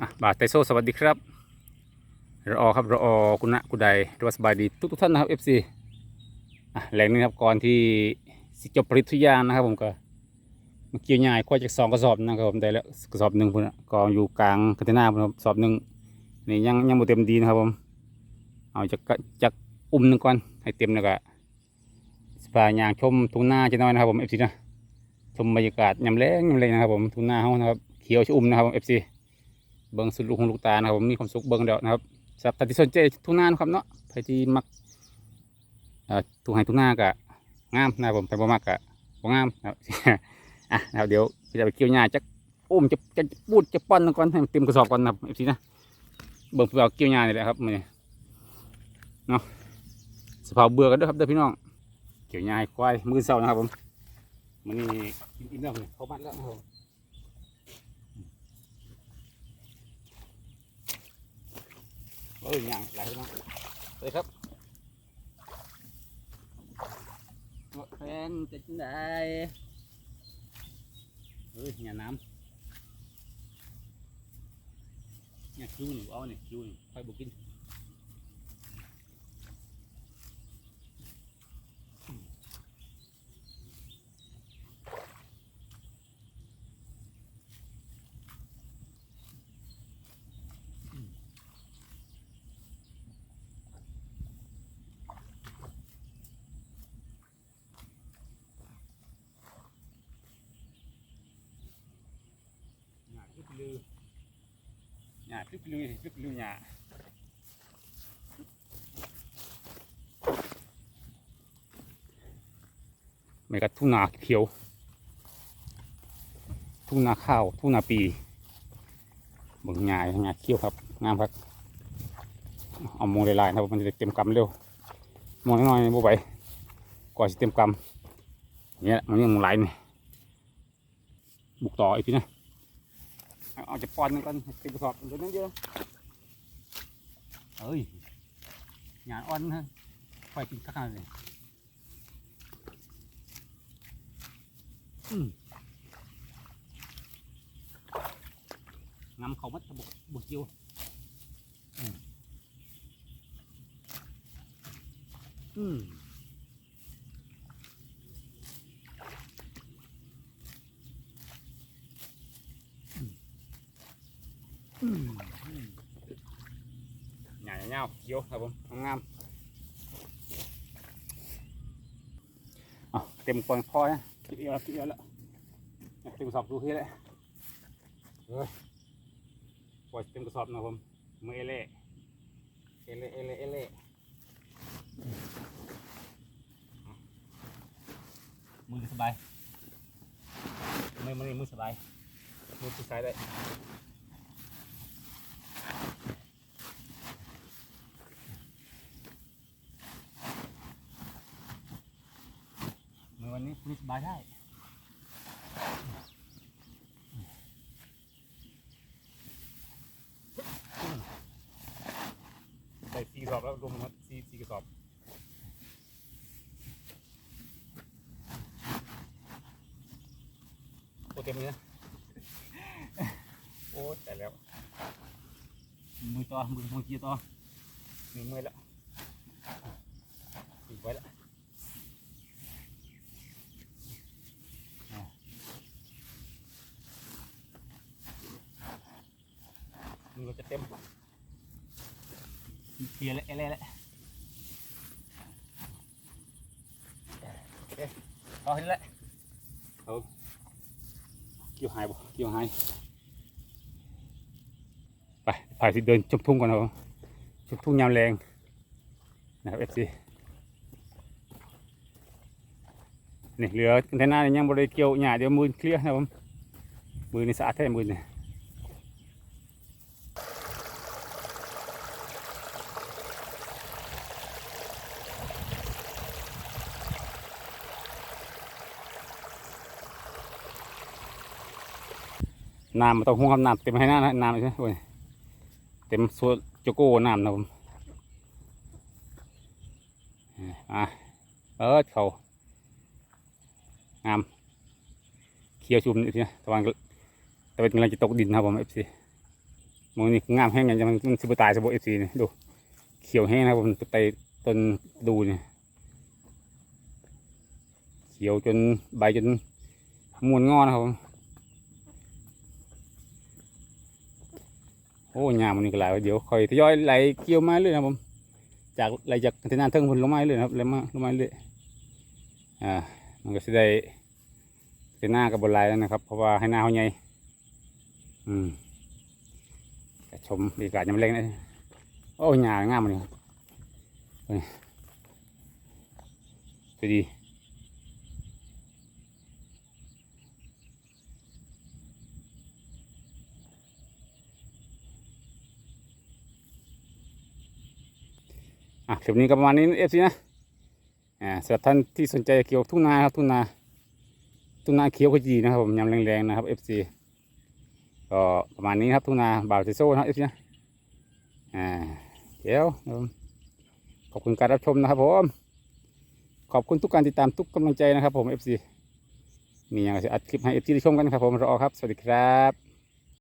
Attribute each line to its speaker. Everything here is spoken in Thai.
Speaker 1: อะบาทไตโซสวัสดีครับรอครับรอคุณนะคุณใดรสบายดีทุกทุกท่านนะครับ FC อะแหล่งนี้ครับก่อนที่สิจบปริทุยางนะครับผมก็เมื่อกี้ง่ายกว่าจากสองกระสอบนะครับผมได้แล้วกระสอบหนึ่งพุ่นนะกองอยู่กลางคอนเทนเนอร์พุ่นครับกระสอบหนึ่งนี่ยังยังบ่เต็มดีนะครับผมเอาจากจากอุ้มหนึ่งก่อนให้เต็มแล้วก็สปายางชมทุ่งนาจะน้อยนะครับผม FC นะชมบรรยากาศยามแล้งยามเลยนะครับผมทุ่งนาเขานะครับเขียวชอุ่มนะครับผม FC เบิ้งสุดลูกของลูกตานะครับผมมีความสุขเบิ้งเดียวนะครับสำหรับท่านที่สนใจทุ่งนานะครับเนาะใครที่มักทุ่งไห้ทุ่งนากะงามนะครับผมแต่บ่มักกะบ่งามนะครับอะนะครับเดี๋ยวจะไปเกี่ยวหญ้าจักอุ้มจะจะปูดจะป้อนก่อนให้เต็มกระสอบก่อนนะเอฟซีนะเบิ้งเพื่อเอาเกี่ยวหญ้านี่แหละครับมื้อนี้เนาะสภาพเบื่อกันด้วยครับเด้อพี่น้องเกี่ยวหญ้าควายมือเศร้านะครับผมมื้อนี้กินแล้วมื้อนี้เขามัดแล้วครับผม เอ้ยยางไหลมาเลยครับแฟนจะจังไดเอ้ยอย่าน้ำอย่าคิ้วหนูเอาเนี่ยคิ้วนี่ค่อยบุกิน ลือหยาคลิปลือคลิปลือหยาไม่กับทุ่งนาเขียว ทุ่งนาข้าว ทุ่งนาปีเบิ่งหญ้าหญ้าเขียวครับ งามครับ เอามองลายๆนะครับมันจะเต็มกำเร็วมองน้อยๆบ่ไปกว่าจะเต็มกำเนี่ยมันยังมงไหลายนี่บุกต่ออีกทีนะ เอาเอาจะป้อนหนึงก่อนให้เต็มกระสอบเดี๋ยวนั้นเดียวเอ้ยงานอ่อนนะไฟกินข้าวเลยอืมงำเขามัดบุกบุกเจียวอืมอืมอืมอืม หยาเงาๆเขียวครับผมงามๆเอาเต็มกวางพอนะคิดเยอะแล้วคิดเยอะแล้วเลยเต็มสอบดูที่แล้วเฮ้ยปล่อยเต็มกระสอบนะผมมือเอเล่เอเล่เอเล่เอเล่มือสบายมือมือมือสบายมือที่ใช้ได้ วันนี้มีสบายได้ใส่สี่กระสอบแล้วรวมทั้งหมดสี่สี่กระสอบโอ้เต็มเลยนะโอ้แต่แล้ว มือต่อมือมือเกียร์ต่อหนึ่งมือแล้วอีกไว้แล้ว เราจะเต็มเพียร์แล้วเอเล่แล้วโอเคเอาเห็นแล้วเอาเกี่ยวหายบ่เกี่ยวหายไปพาสิเดินชมทุ่งก่อนครับชมทุ่งยามแรงนะครับเอฟซีนี่เหลือคอนเทนเนอร์ยังบริเกี่ยวหญ้าเดี๋ยวมือเคลียร์นะบผมมือนี่สะอาดแท้มือนี่ น้ำมันต้องห่วงครับน้ำเต็มให้น้าน้ำใช่ไหมเต็มสวนโจโก้น้ำนะผมอะเออเขางามเขียวชุ่มนี่สินะตะวันก็ตะวันกำลังจะตกดินครับผมเอฟซีมันนี่งามแห้งอย่างมันมันสิบตายสมบูรณ์เอฟซีนี่ดูเขียวแห้งนะครับผมไปต้นดูเนี่ยเขียวจนใบจนมวนงอนะครับผมโอ้ยามมันนี่ก็หลายเดี๋ยวคอยทยอยไหลเกี่ยวมาเรื่อยนะผมจากไหลจากเทนานเทิงพุ่นลงมาเรื่อยนะครับไหลมาลงมาเรื่อยอ่ามันก็จะได้เป็นหน้ากับบนลายแล้วนะครับ เพราะว่าให้หน้าเขาใหญ่อืมก็ชมบรรยากาศยามแรงนะโอ้ยหญ้างามมันนี่ครับเฮ้ยสดี อะคลิปนี้ก็ประมาณนี้เอฟซีนะอ่าสำหรับท่านที่สนใจเกี่ยวกับทุ่งนาครับทุ่งนาทุ่งนาเขียวขจีนะครับผมยำแรงๆนะครับ FC ก็ประมาณนี้ครับทุ่งนาบ่าวเซโซ่นะครับ FC นะอ่าเดี๋ยวขอบคุณการรับชมนะครับผมขอบคุณทุกการติดตามทุกกำลังใจนะครับผม FC มีอย่างไรจะอัดคลิปให้ FC ได้ชมกันครับผมรอครับ สวัสดีครับ